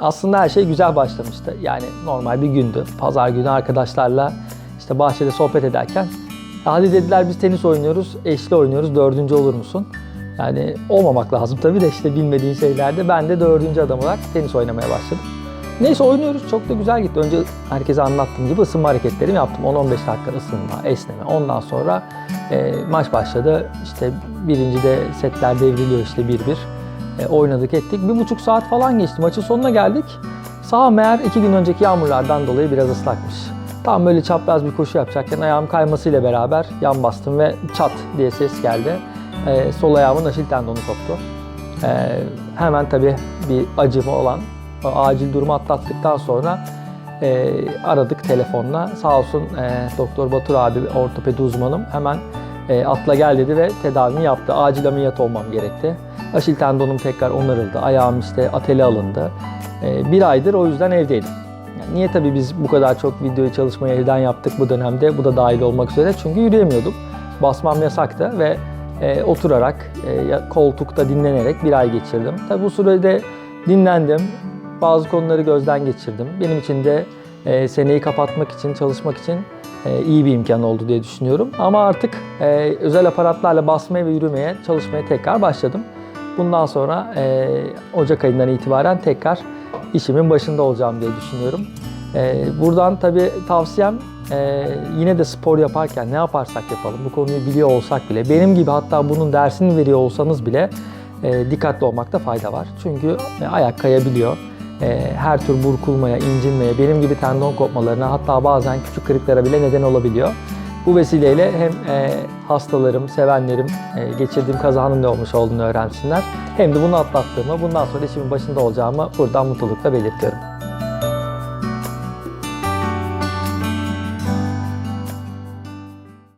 aslında her şey güzel başlamıştı. Yani normal bir gündü. Pazar günü arkadaşlarla işte bahçede sohbet ederken hadi dediler biz tenis oynuyoruz, eşli oynuyoruz, dördüncü olur musun? Yani olmamak lazım tabii de işte bilmediğin şeylerde ben de dördüncü adam olarak tenis oynamaya başladım. Neyse oynuyoruz. Çok da güzel gitti. Önce herkese anlattığım gibi ısınma hareketlerimi yaptım. 10-15 dakika ısınma, esneme. Ondan sonra e, maç başladı. İşte birinci de setler devriliyor işte 1-1. E, oynadık ettik. Bir buçuk saat falan geçti. Maçın sonuna geldik. Sağ meğer iki gün önceki yağmurlardan dolayı biraz ıslakmış. Tam böyle çapraz bir koşu yapacakken ayağım kaymasıyla beraber yan bastım ve çat diye ses geldi. E, sol ayağımın aşil tendonu koptu. E, hemen tabii bir acımı olan acil durumu atlattıktan sonra e, aradık telefonla. Sağ olsun e, Doktor Batur abi ortopedi uzmanım hemen e, atla gel dedi ve tedavimi yaptı. Acil ameliyat olmam gerekti. Aşil tendonum tekrar onarıldı. Ayağım işte ateli alındı. E, bir aydır o yüzden evdeydim. Yani niye tabii biz bu kadar çok videoyu çalışmayı evden yaptık bu dönemde? Bu da dahil olmak üzere. Çünkü yürüyemiyordum. Basmam yasaktı ve e, oturarak, e, koltukta dinlenerek bir ay geçirdim. Tabii bu sürede dinlendim. Bazı konuları gözden geçirdim. Benim için de e, seneyi kapatmak için, çalışmak için e, iyi bir imkan oldu diye düşünüyorum. Ama artık e, özel aparatlarla basmaya ve yürümeye, çalışmaya tekrar başladım. Bundan sonra e, Ocak ayından itibaren tekrar işimin başında olacağım diye düşünüyorum. E, buradan tabii tavsiyem e, yine de spor yaparken ne yaparsak yapalım, bu konuyu biliyor olsak bile, benim gibi hatta bunun dersini veriyor olsanız bile e, dikkatli olmakta fayda var. Çünkü e, ayak kayabiliyor. E, her tür burkulmaya, incinmeye, benim gibi tendon kopmalarına hatta bazen küçük kırıklara bile neden olabiliyor. Bu vesileyle hem e, hastalarım, sevenlerim e, geçirdiğim kazanın ne olmuş olduğunu öğrensinler. Hem de bunu atlattığımı, bundan sonra işimin başında olacağımı buradan mutlulukla belirtiyorum.